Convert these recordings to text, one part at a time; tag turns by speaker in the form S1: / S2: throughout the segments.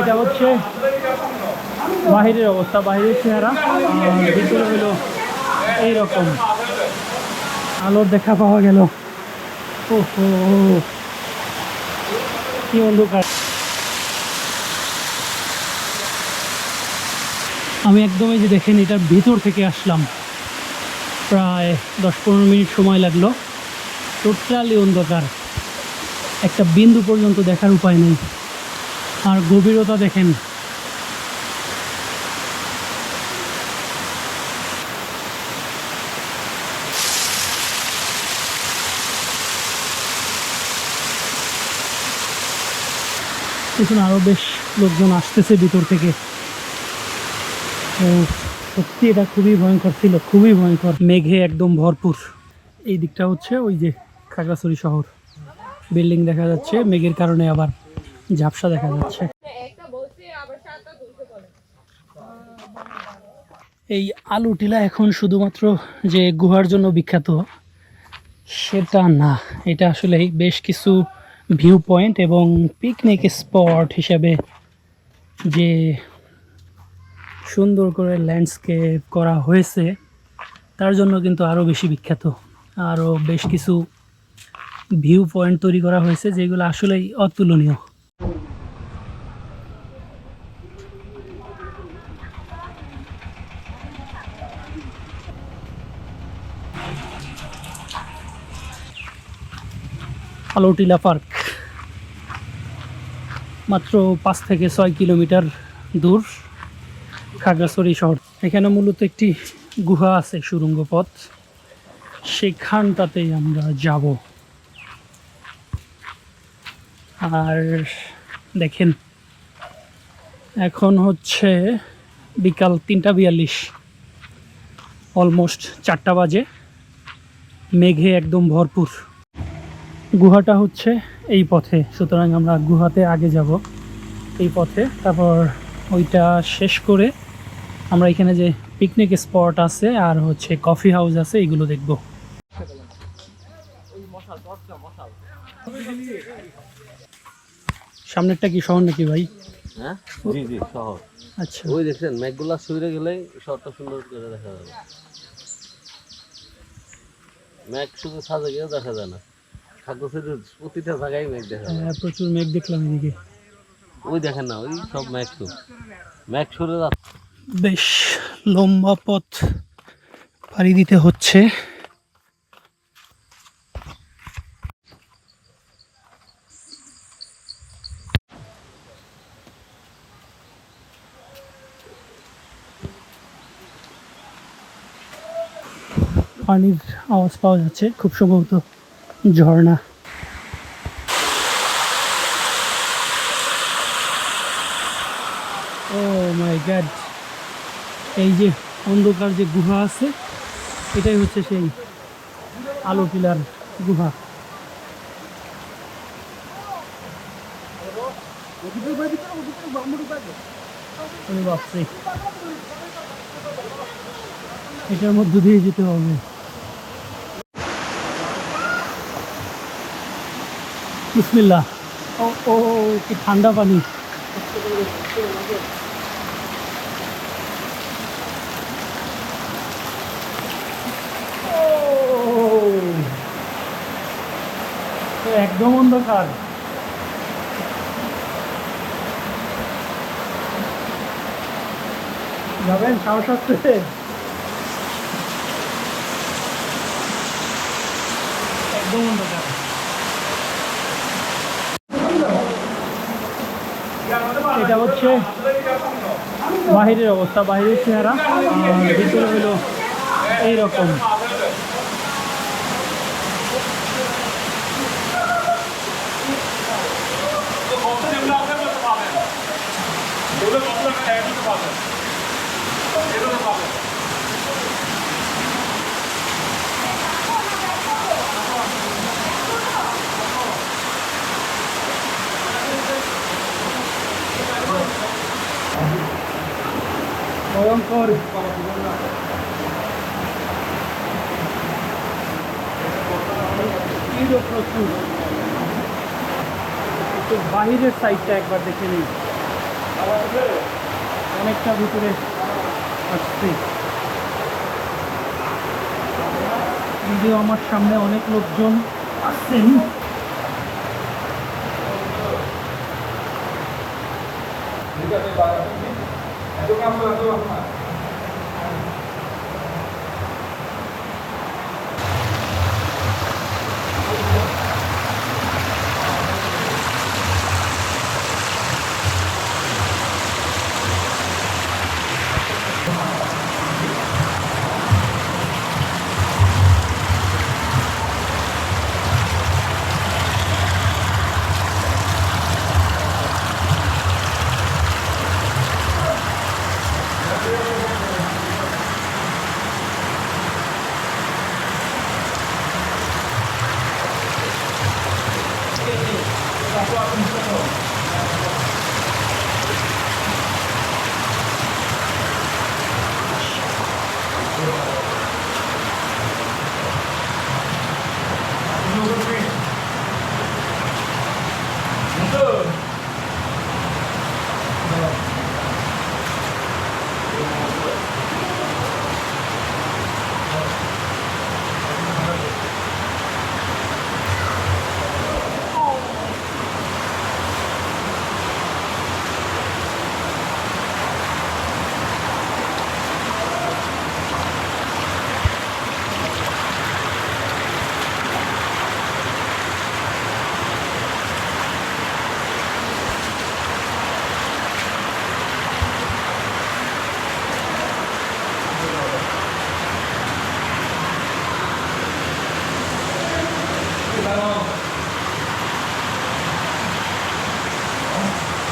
S1: এটা হচ্ছে বাহিরের অবস্থা, বাহিরের চেহারা। ভিতরে হলো এইরকম। আলোর দেখা পাওয়া গেল। ও কি অন্ধকার। আমি একদম এই যে দেখেন, এটার ভিতর থেকে আসলাম। প্রায় দশ পনেরো মিনিট সময় লাগল। টোটালি অন্ধকার। একটা বিন্দু পর্যন্ত দেখার উপায় নেই। আর গভীরতা দেখেন। পেছনে আরও বেশ লোকজন আসতেছে ভিতর থেকে। ও সত্যি এটা খুবই ভয়ঙ্কর ছিল, খুবই ভয়ঙ্কর। মেঘে একদম ভরপুর। এই দিকটা হচ্ছে ওই যে খাগড়াছড়ি শহর। বিল্ডিং দেখা যাচ্ছে মেঘের কারণে আবার। ঝাপসা দেখা যাচ্ছে। এই আলু টিলা এখন শুধুমাত্র যে গুহার জন্য বিখ্যাত, সেটা না। এটা আসলে বেশ কিছু ভিউ পয়েন্ট এবং পিকনিক স্পট হিসাবে যে সুন্দর করে ল্যান্ডস্কেপ করা হয়েছে, তার জন্য কিন্তু আরও বেশি বিখ্যাত। আরও বেশ কিছু ভিউ পয়েন্ট তৈরি করা হয়েছে, যেগুলো আসলেই অতুলনীয়। আলোটিলা পার্ক। মাত্র পাঁচ থেকে ছয় কিলোমিটার দূর খাগড়াছড়ি শহর। এখানে মূলত একটি গুহা আছে সুড়ঙ্গ পথ সেখানটাতেই আমরা যাব। আর দেখেন, এখন হচ্ছে বিকাল তিনটা বিয়াল্লিশ। অলমোস্ট চারটা বাজে। মেঘে একদম ভরপুর। গুহাটা হচ্ছে এই পথে। সুতরাং আমরা গুহাতে আগে যাব। এই পথে। তারপর ওইটা শেষ করে আমরা এখানে যে পিকনিক স্পট আছে আর হচ্ছে কফি হাউস আছে, এগুলো দেখব। সামনেরটা কি শহর নাকি ভাই?
S2: হ্যাঁ? জি জি শহর।
S1: আচ্ছা।
S2: ওই দেখছেন মেঘগুলা শুয়ে গেলেই শহরটা সুন্দর করে দেখা যাবে। মেঘ শুধু সাজে গিয়েও দেখা যায় না। প্রতিটা জায়গায় মেঘ দেখা যায়।
S1: হ্যাঁ, প্রচুর মেঘ দেখলাম এদিকে।
S2: ওই দেখেন না ওই সব মেঘ তো। মেঘ সরে যাচ্ছে।
S1: বেশ লম্বা পথ পাড়ি দিতে হচ্ছে। পানির আওয়াজ পাওয়া যাচ্ছে। খুব সম্ভবত ঝর্ণা। ও মাই গড। এই যে অন্ধকার যে গুহা আছে, এটাই হচ্ছে সেই আলো পিলার গুহা। এটার মধ্যে দিয়ে যেতে হবে। বিসমিল্লাহ। ও কি ঠান্ডা পানি। একদম অন্ধকার। যাবেন সাহস আছে? একদম অন্ধকার। এটা হচ্ছে বাহিরের অবস্থা বাহিরের চেহারা। ভিতরে হলো এইরকম। ভয়ঙ্কর। প্রচুর। বাহিরের সাইডটা একবার দেখে নিই। অনেকটা ভিতরে আসছে। যদিও আমার সামনে অনেক লোকজন আসছেন। todas, todas, todas.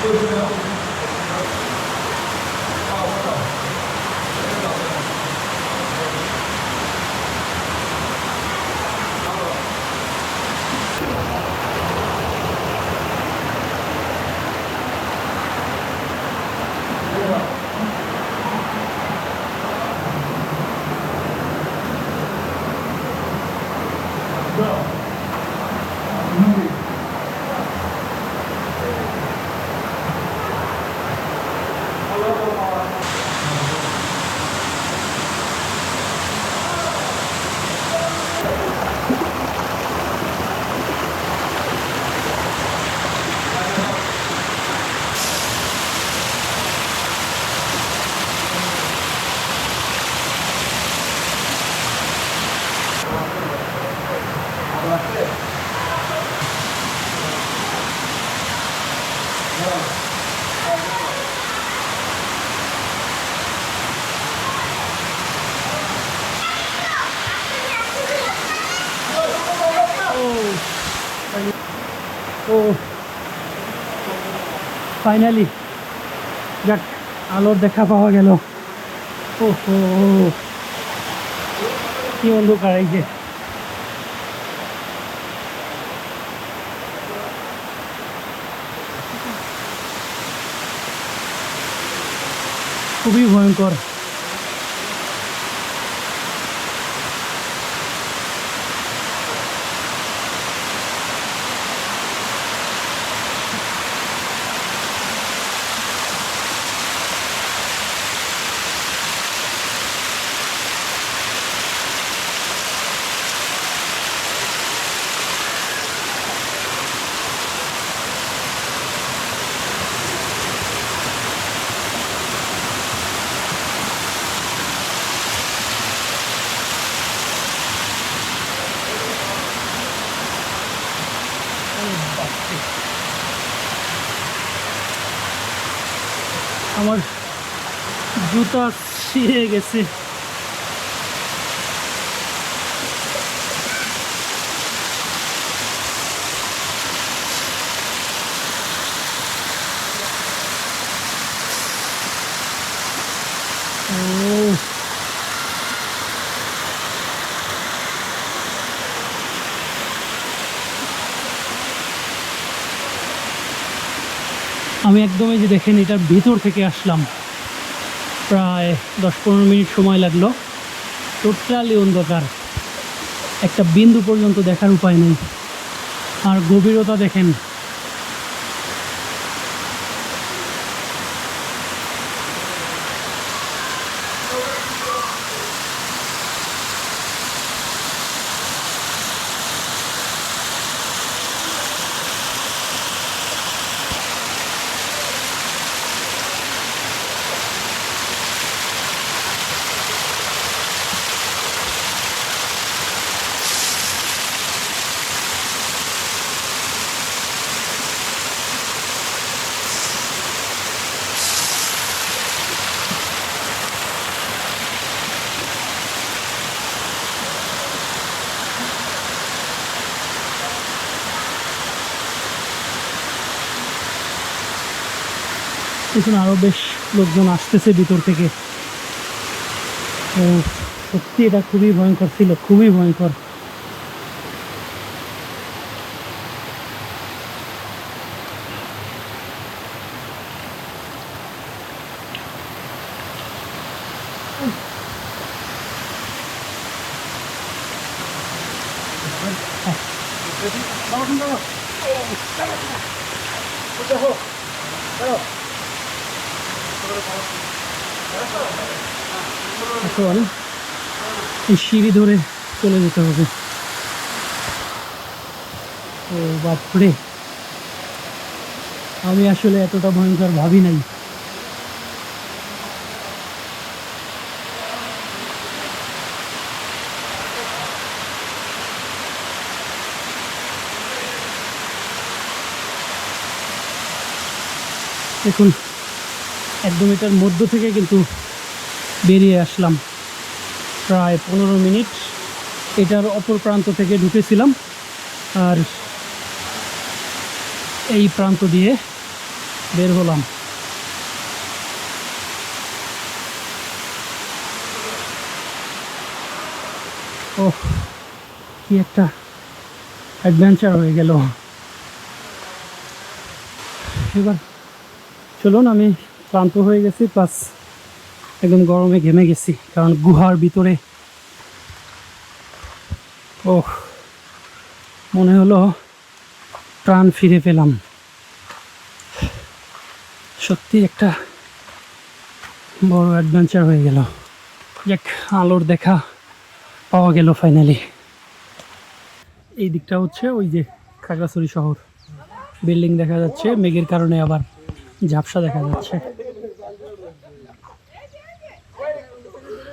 S1: ও ফাইনালি যাক আলোর দেখা পাওয়া গেল। ও কি অন্ধকার এই যে। খুবই ভয়ঙ্কর। আমার জুতা ছিঁড়ে গেছে। আমি একদমই যে দেখেন, এটার ভিতর থেকে আসলাম। প্রায় দশ পনেরো মিনিট সময় লাগল। টোটালি অন্ধকার। একটা বিন্দু পর্যন্ত দেখার উপায় নেই। আর গভীরতা দেখেন দেখুন আরও বেশ লোকজন আসতেছে ভিতর থেকে। সত্যি এটা খুবই ভয়ঙ্কর ছিল খুবই ভয়ঙ্কর। এখন এই সিঁড়ি ধরে চলে যেতে হবে। ও বাপরে। আমি আসলে এতটা ভয়ঙ্কর ভাবি নাই। দেখুন একদম এটার মধ্য থেকে কিন্তু বেরিয়ে আসলাম। প্রায় পনেরো মিনিট এটার অপর প্রান্ত থেকে ঢুকেছিলাম। আর এই প্রান্ত দিয়ে বের হলাম। ও কি একটা অ্যাডভেঞ্চার হয়ে গেল। এবার চলুন আমি ক্লান্ত হয়ে গেছি প্লাস একদম গরমে ঘেমে গেছি, কারণ গুহার ভিতরে। ও মনে হলো প্রাণ ফিরে পেলাম। সত্যি একটা বড় অ্যাডভেঞ্চার হয়ে গেল। যাক, আলোর দেখা পাওয়া গেল ফাইনালি এই দিকটা হচ্ছে ওই যে খাগড়াছড়ি শহর। বিল্ডিং দেখা যাচ্ছে, মেঘের কারণে আবার ঝাপসা দেখা যাচ্ছে গুহাটা ছিল এইদিকে
S3: কে আসছে এখানে ও তুমি ছবি তোলার জন্য আসলে এই যে এখানে ছিল একটা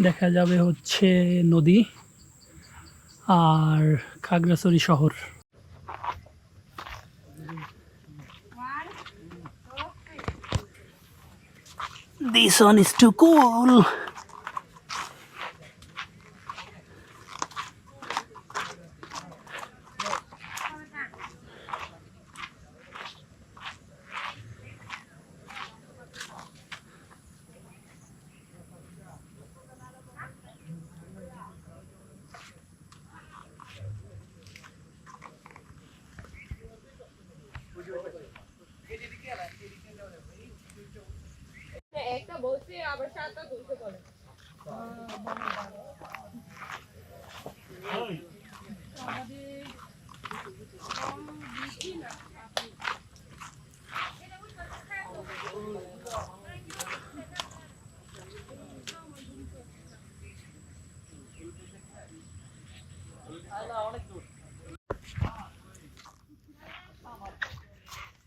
S1: দেখা যাবে হচ্ছে নদী আর খাগড়াছড়ি শহর This one is too cool.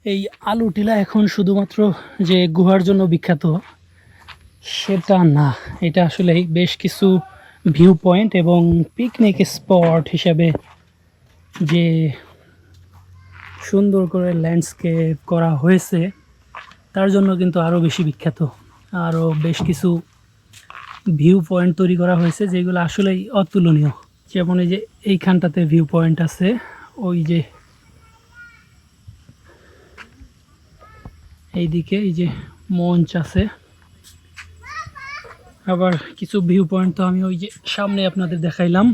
S1: এই আলু টিলা এখন শুধুমাত্র যে গুহার জন্য বিখ্যাত সেটা না, এটা আসলে বেশ কিছু ভিউ পয়েন্ট এবং পিকনিক স্পট হিসাবে যে সুন্দর করে ল্যান্ডস্কেপ করা হয়েছে, তার জন্য কিন্তু আরও বেশি বিখ্যাত। আরও বেশ কিছু ভিউ পয়েন্ট তৈরি করা হয়েছে যেগুলো আসলেই অতুলনীয়। যেমন এই যে এইখানটাতে ভিউ পয়েন্ট আছে, ওই যে এইদিকে এই যে মঞ্চ আছে। আবার কিছু ভিউ পয়েন্ট তো আমি ওই যে সামনে আপনাদের দেখাইলাম।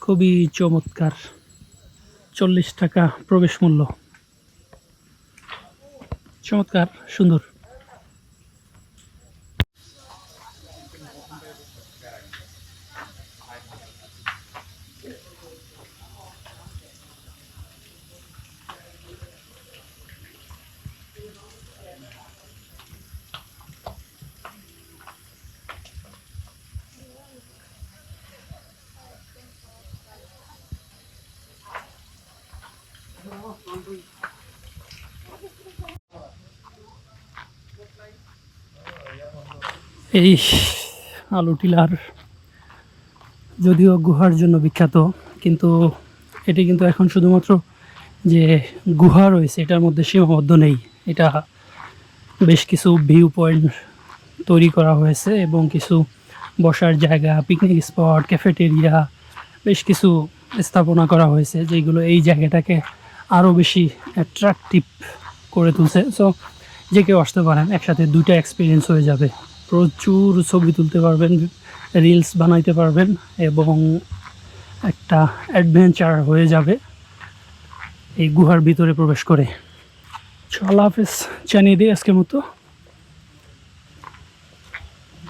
S1: খুবই চমৎকার। চল্লিশ টাকা প্রবেশ মূল্য। চমৎকার, সুন্দর। এই আলু টিলার যদিও গুহার জন্য বিখ্যাত, কিন্তু এটি কিন্তু এখন শুধুমাত্র যে গুহা রয়েছে, এটার মধ্যে সীমাবদ্ধ নেই। এটা বেশ কিছু ভিউ পয়েন্ট তৈরি করা হয়েছে এবং কিছু বসার জায়গা পিকনিক স্পট ক্যাফেটেরিয়া বেশ কিছু স্থাপনা করা হয়েছে, যেগুলো এই জায়গাটাকে আরও বেশি অ্যাট্রাকটিভ করে তুলছে। সো যে কেউ আসতে পারেন, একসাথে দুইটা এক্সপিরিয়েন্স হয়ে যাবে। প্রচুর ছবি তুলতে পারবেন রিলস বানাইতে পারবেন এবং একটা অ্যাডভেঞ্চার হয়ে যাবে এই গুহার ভিতরে প্রবেশ করে। চল হাফেজ, জানিয়ে দিই আজকের মতো।